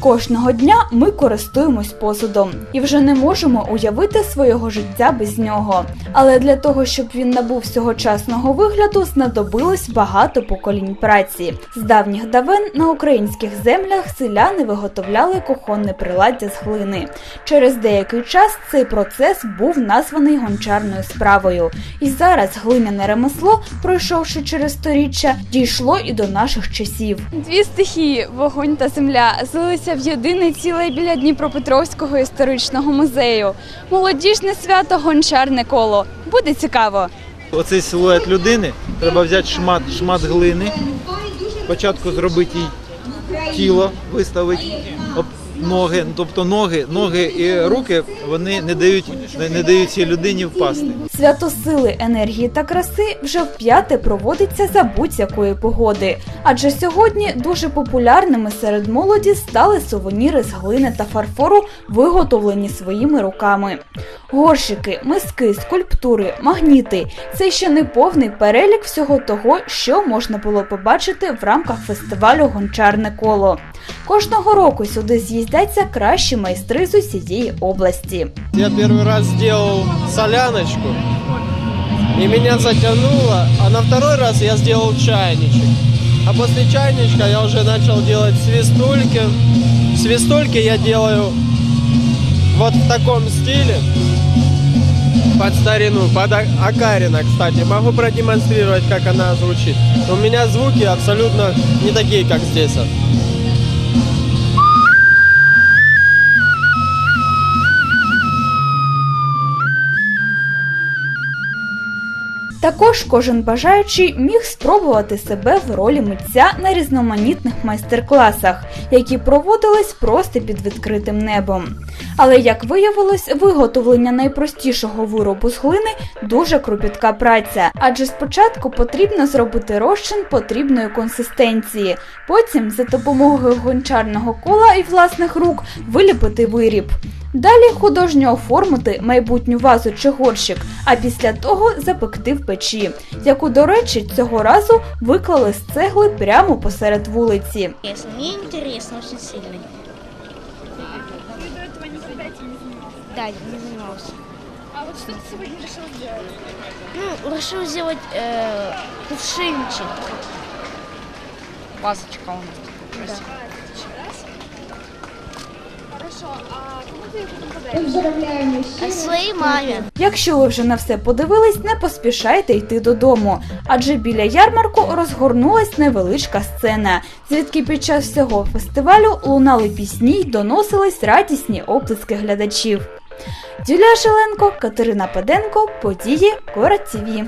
Кожного дня ми користуємось посудом і вже не можемо уявити свого життя без нього. Але для того, щоб він набув сьогочасного вигляду, знадобилось багато поколінь праці. З давніх давен на українських землях селяни виготовляли кухонне приладдя з глини. Через деякий час цей процес був названий гончарною справою. І зараз глиняне ремесло, пройшовши через сторіччя, дійшло і до наших часів. Дві стихії вогонь та земля злилися в єдине ціле біля Дніпропетровського історичного музею. Молодіжне свято гончарне коло. Буде цікаво. Оцей силует людини треба взяти шмат, шмат глини, спочатку зробити тіло, виставити ноги, ну, тобто ноги, ноги і руки вони не дають, не, дають цій людині впасти. Свято сили, енергії та краси вже вп'яте проводиться за будь-якої погоди. Адже сьогодні дуже популярними серед молоді стали сувеніри з глини та фарфору, виготовлені своїми руками. Горщики, миски, скульптури, магніти це ще не повний перелік всього того, що можна було побачити в рамках фестивалю Гончарне коло. Кожного року сюди з'їздяться кращі майстри з усієї області. Я первый раз сделал соляночку, и меня затянуло, а на второй раз я сделал чайничек. А после чайничка я уже начал делать свистульки. Свистульки я делаю вот в таком стиле, под старину, под Акарина, кстати. Могу продемонстрировать, как она звучит. У меня звуки абсолютно не такие, как здесь. Також кожен бажаючий міг спробувати себе в ролі митця на різноманітних майстер-класах, які проводились просто під відкритим небом. Але як виявилось, виготовлення найпростішого виробу з глини дуже кропітка праця, адже спочатку потрібно зробити розчин потрібної консистенції, потім за допомогою гончарного кола і власних рук виліпити виріб. Далі художньо оформити майбутню вазу чи горщик, а після того запекти в печі, яку, до речі, цього разу виклали з цегли прямо посеред вулиці. Интересно. Мне интересно очень сильно. Да, не занимался. А от що ти сьогодні вирішив зробити? Ну, решил сделать э, кувшинчик. Вазочка у нас красивая. Хорошо, а кому ти подариш? А своей маме. Якщо ви вже на все подивились, не поспішайте йти додому, адже біля ярмарку розгорнулась невеличка сцена, звідки під час всього фестивалю лунали пісні й доносились радісні оплески глядачів. Юлія Шеленко, Катерина Паденко, події Кора ТІВІ.